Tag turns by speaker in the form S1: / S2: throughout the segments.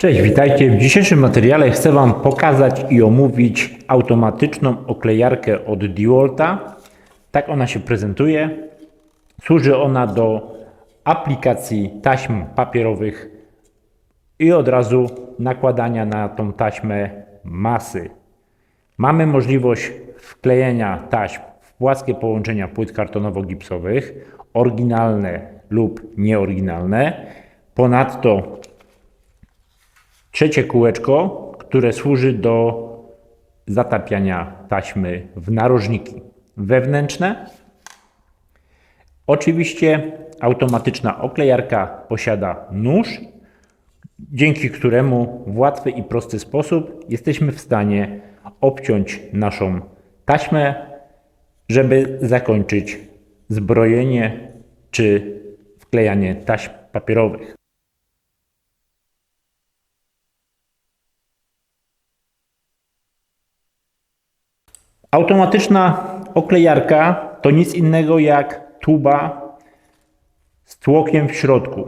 S1: Cześć, witajcie. W dzisiejszym materiale chcę Wam pokazać i omówić automatyczną oklejarkę od DeWalta. Tak ona się prezentuje. Służy ona do aplikacji taśm papierowych i od razu nakładania na tą taśmę masy. Mamy możliwość wklejenia taśm w płaskie połączenia płyt kartonowo-gipsowych, oryginalne lub nieoryginalne. Ponadto trzecie kółeczko, które służy do zatapiania taśmy w narożniki wewnętrzne. Oczywiście automatyczna oklejarka posiada nóż, dzięki któremu w łatwy i prosty sposób jesteśmy w stanie obciąć naszą taśmę, żeby zakończyć zbrojenie czy wklejanie taśm papierowych. Automatyczna oklejarka to nic innego jak tuba z tłokiem w środku,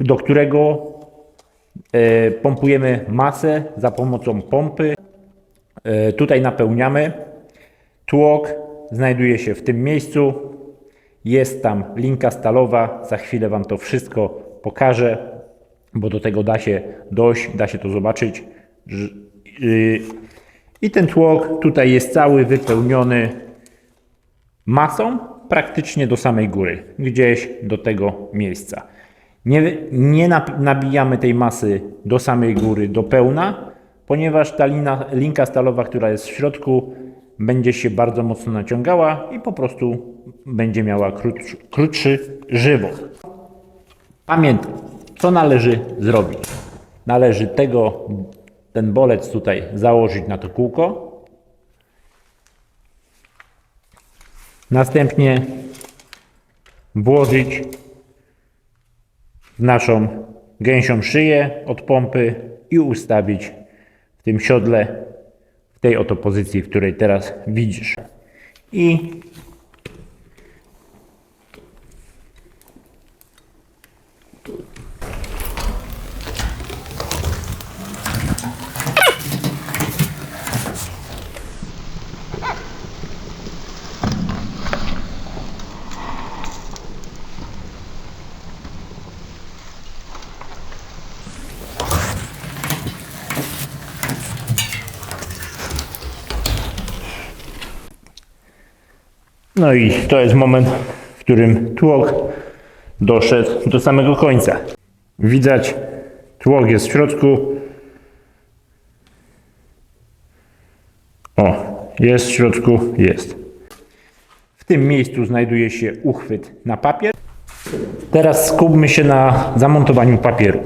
S1: do którego e, pompujemy masę za pomocą pompy. E, Tutaj napełniamy. Tłok znajduje się w tym miejscu. Jest tam linka stalowa. Za chwilę Wam to wszystko pokażę, bo do tego da się dojść, da się to zobaczyć. I ten tłok tutaj jest cały wypełniony masą praktycznie do samej góry, gdzieś do tego miejsca. Nie, nie nabijamy tej masy do samej góry, do pełna, ponieważ ta lina, linka stalowa, która jest w środku, będzie się bardzo mocno naciągała i po prostu będzie miała krótszy, krótszy żywot. Pamiętaj, co należy zrobić. Należy tego, ten bolec tutaj założyć na to kółko, Następnie włożyć w naszą gęsią szyję od pompy i ustawić w tym siodle, w tej oto pozycji, w której teraz widzisz. I No i to jest moment, w którym tłok doszedł do samego końca. Widać, tłok jest w środku. O, jest w środku, jest. W tym miejscu znajduje się uchwyt na papier. Teraz skupmy się na zamontowaniu papieru.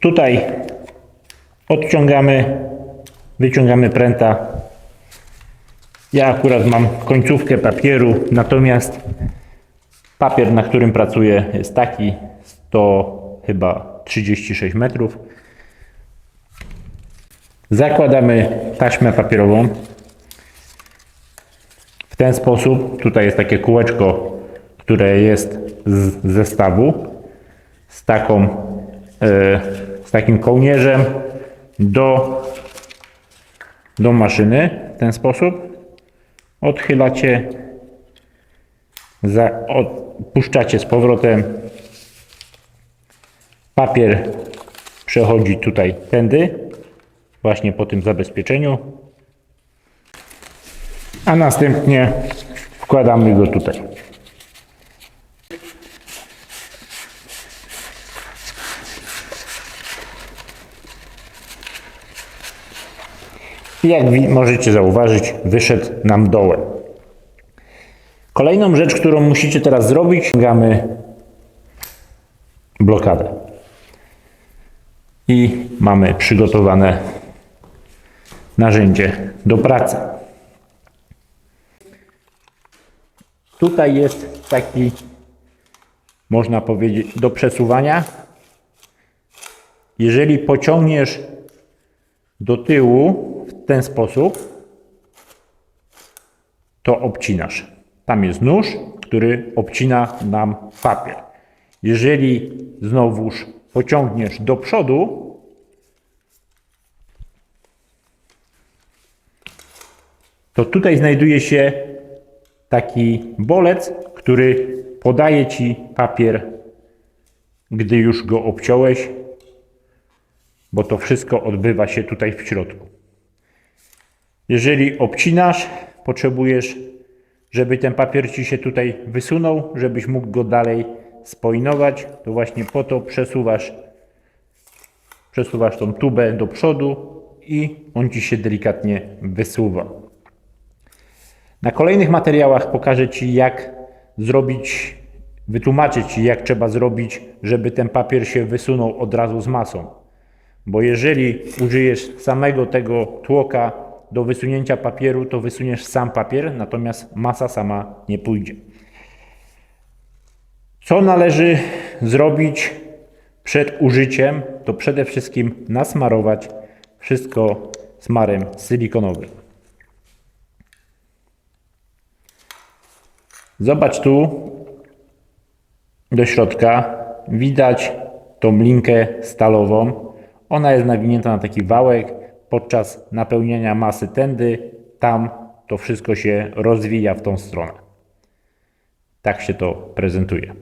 S1: Tutaj odciągamy, wyciągamy pręta ja akurat mam końcówkę papieru, natomiast papier, na którym pracuję jest taki, to chyba 36 metrów. Zakładamy taśmę papierową. W ten sposób, tutaj jest takie kółeczko, które jest z zestawu, z, taką, e, z takim kołnierzem do, do maszyny w ten sposób odchylacie, za, odpuszczacie z powrotem. Papier przechodzi tutaj tędy, właśnie po tym zabezpieczeniu, a następnie wkładamy go tutaj. I jak możecie zauważyć, wyszedł nam dołem. Kolejną rzecz, którą musicie teraz zrobić, ściągamy blokadę. I mamy przygotowane narzędzie do pracy. Tutaj jest taki, można powiedzieć, do przesuwania. Jeżeli pociągniesz do tyłu w ten sposób to obcinasz. Tam jest nóż, który obcina nam papier. Jeżeli znowuż pociągniesz do przodu, to tutaj znajduje się taki bolec, który podaje ci papier, gdy już go obciąłeś, bo to wszystko odbywa się tutaj w środku. Jeżeli obcinasz, potrzebujesz, żeby ten papier Ci się tutaj wysunął, żebyś mógł go dalej spoinować, to właśnie po to przesuwasz, przesuwasz tą tubę do przodu i on Ci się delikatnie wysuwa. Na kolejnych materiałach pokażę Ci, jak zrobić, wytłumaczyć Ci, jak trzeba zrobić, żeby ten papier się wysunął od razu z masą. Bo jeżeli użyjesz samego tego tłoka do wysunięcia papieru, to wysuniesz sam papier, natomiast masa sama nie pójdzie. Co należy zrobić przed użyciem? To przede wszystkim nasmarować wszystko smarem silikonowym. Zobacz tu do środka. Widać tą linkę stalową. Ona jest nawinięta na taki wałek. Podczas napełniania masy tędy, tam to wszystko się rozwija w tą stronę. Tak się to prezentuje.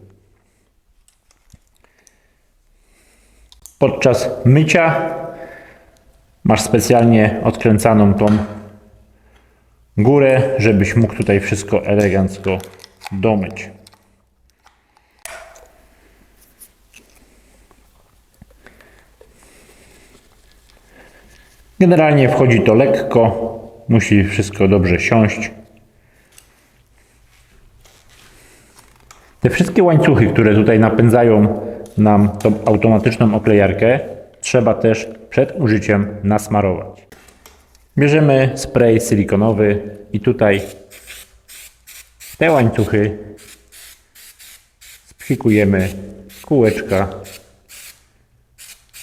S1: Podczas mycia masz specjalnie odkręcaną tą górę, żebyś mógł tutaj wszystko elegancko domyć. Generalnie wchodzi to lekko, musi wszystko dobrze siąść. Te wszystkie łańcuchy, które tutaj napędzają nam tą automatyczną oklejarkę, trzeba też przed użyciem nasmarować. Bierzemy spray silikonowy i tutaj te łańcuchy spsikujemy kółeczka.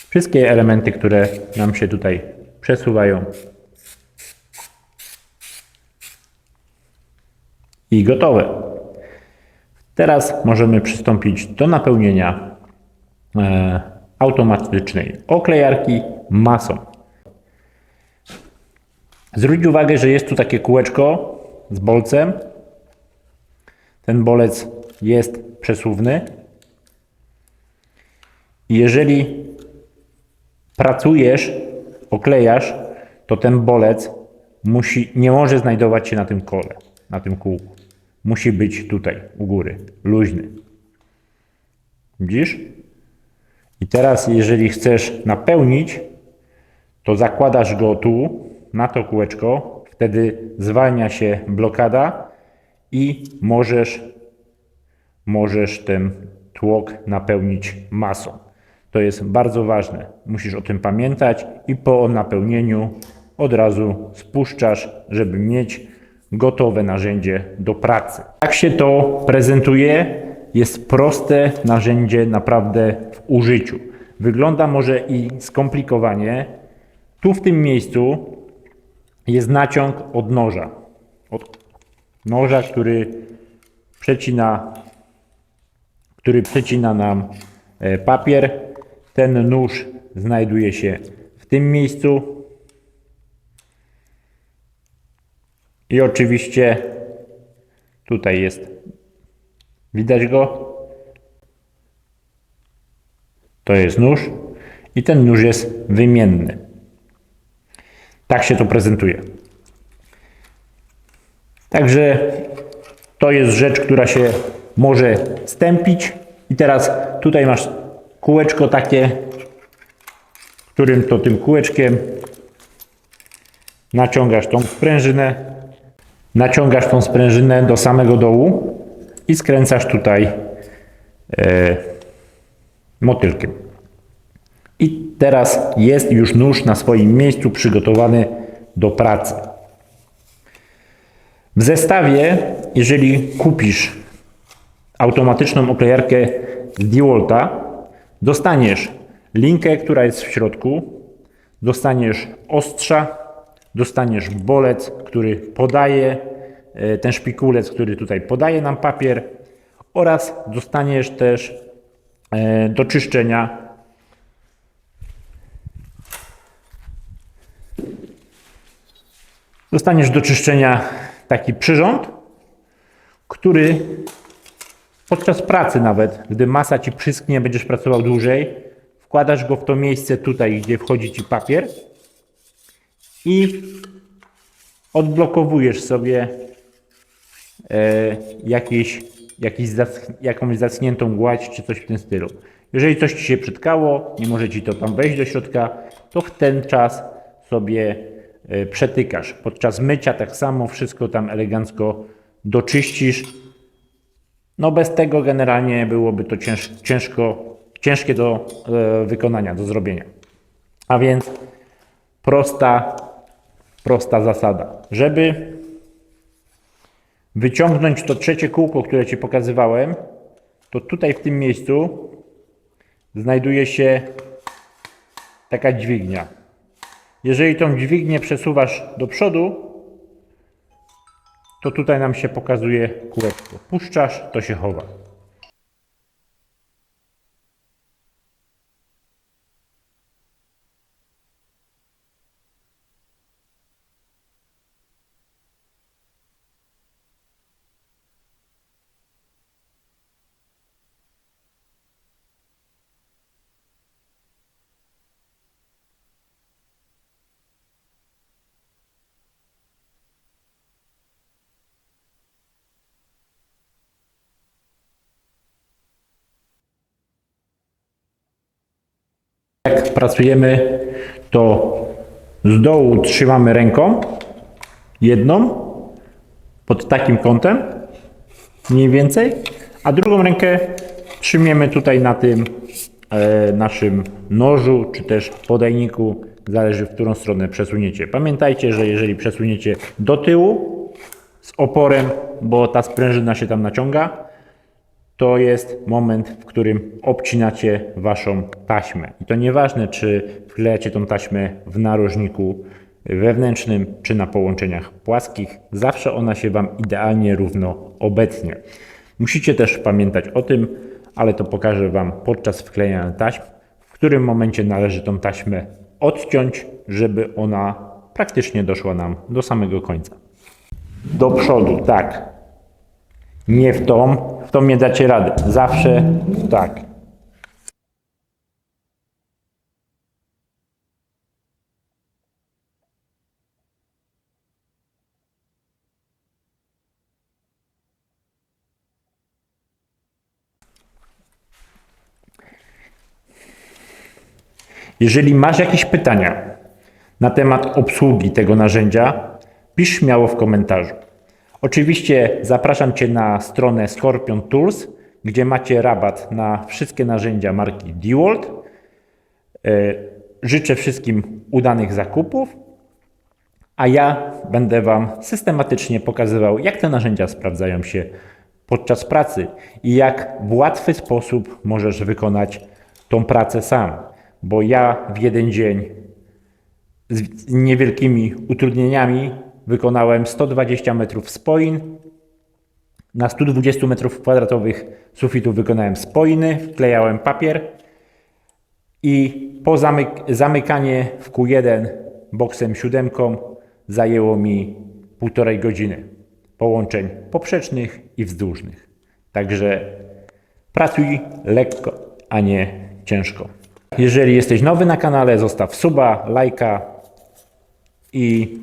S1: Wszystkie elementy, które nam się tutaj przesuwają. I gotowe. Teraz możemy przystąpić do napełnienia e, automatycznej oklejarki masą. Zwróć uwagę, że jest tu takie kółeczko z bolcem. Ten bolec jest przesuwny. Jeżeli pracujesz, oklejasz, to ten bolec musi, nie może znajdować się na tym kole, na tym kółku. Musi być tutaj, u góry, luźny. Widzisz? I teraz, jeżeli chcesz napełnić, to zakładasz go tu, na to kółeczko, wtedy zwalnia się blokada i możesz, możesz ten tłok napełnić masą. To jest bardzo ważne. Musisz o tym pamiętać i po napełnieniu od razu spuszczasz, żeby mieć gotowe narzędzie do pracy. Jak się to prezentuje? Jest proste narzędzie naprawdę w użyciu. Wygląda może i skomplikowanie. Tu w tym miejscu jest naciąg od noża. Od noża, który przecina, który przecina nam e, papier. Ten nóż znajduje się w tym miejscu. I oczywiście tutaj jest, widać go? To jest nóż i ten nóż jest wymienny. Tak się to prezentuje. Także to jest rzecz, która się może stępić. I teraz tutaj masz kółeczko takie, którym to tym kółeczkiem naciągasz tą sprężynę, naciągasz tą sprężynę do samego dołu i skręcasz tutaj e, motylkiem. I teraz jest już nóż na swoim miejscu przygotowany do pracy. W zestawie, jeżeli kupisz automatyczną oklejarkę z DeWalta, dostaniesz linkę, która jest w środku, dostaniesz ostrza, dostaniesz bolec, który podaje, e, ten szpikulec, który tutaj podaje nam papier oraz dostaniesz też e, do czyszczenia. Dostaniesz do czyszczenia taki przyrząd, który podczas pracy nawet, gdy masa ci przysknie, będziesz pracował dłużej, wkładasz go w to miejsce tutaj, gdzie wchodzi ci papier i odblokowujesz sobie e, jakieś, zasch- jakąś zaschniętą gładź czy coś w tym stylu. Jeżeli coś ci się przytkało, nie może ci to tam wejść do środka, to w ten czas sobie e, przetykasz. Podczas mycia tak samo wszystko tam elegancko doczyścisz. No bez tego generalnie byłoby to cięż, ciężko, ciężkie do e, wykonania, do zrobienia. A więc prosta, prosta zasada. Żeby wyciągnąć to trzecie kółko, które Ci pokazywałem, to tutaj w tym miejscu znajduje się taka dźwignia. Jeżeli tą dźwignię przesuwasz do przodu, to tutaj nam się pokazuje kółeczko. Puszczasz, to się chowa. Jak pracujemy, to z dołu trzymamy ręką jedną pod takim kątem mniej więcej, a drugą rękę trzymiemy tutaj na tym e, naszym nożu czy też podajniku, zależy w którą stronę przesuniecie. Pamiętajcie, że jeżeli przesuniecie do tyłu z oporem, bo ta sprężyna się tam naciąga, to jest moment, w którym obcinacie waszą taśmę. I to nieważne, czy wklejacie tą taśmę w narożniku wewnętrznym, czy na połączeniach płaskich, zawsze ona się wam idealnie równo obetnie. Musicie też pamiętać o tym, ale to pokażę wam podczas wklejania taśm, w którym momencie należy tą taśmę odciąć, żeby ona praktycznie doszła nam do samego końca. Do przodu, tak. Nie w tą, w tą nie dacie rady. Zawsze tak. Jeżeli masz jakieś pytania na temat obsługi tego narzędzia, pisz śmiało w komentarzu. Oczywiście zapraszam Cię na stronę Scorpion Tools, gdzie macie rabat na wszystkie narzędzia marki DeWalt. Życzę wszystkim udanych zakupów, a ja będę Wam systematycznie pokazywał, jak te narzędzia sprawdzają się podczas pracy i jak w łatwy sposób możesz wykonać tą pracę sam. Bo ja w jeden dzień z niewielkimi utrudnieniami wykonałem 120 metrów spoin. Na 120 metrów kwadratowych sufitu wykonałem spoiny, wklejałem papier i po zamyk zamykanie w Q1 boksem siódemką zajęło mi półtorej godziny połączeń poprzecznych i wzdłużnych. Także pracuj lekko, a nie ciężko. Jeżeli jesteś nowy na kanale, zostaw suba, lajka i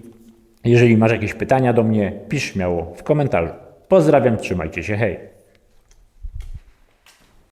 S1: jeżeli masz jakieś pytania do mnie, pisz śmiało w komentarzu. Pozdrawiam, trzymajcie się, hej!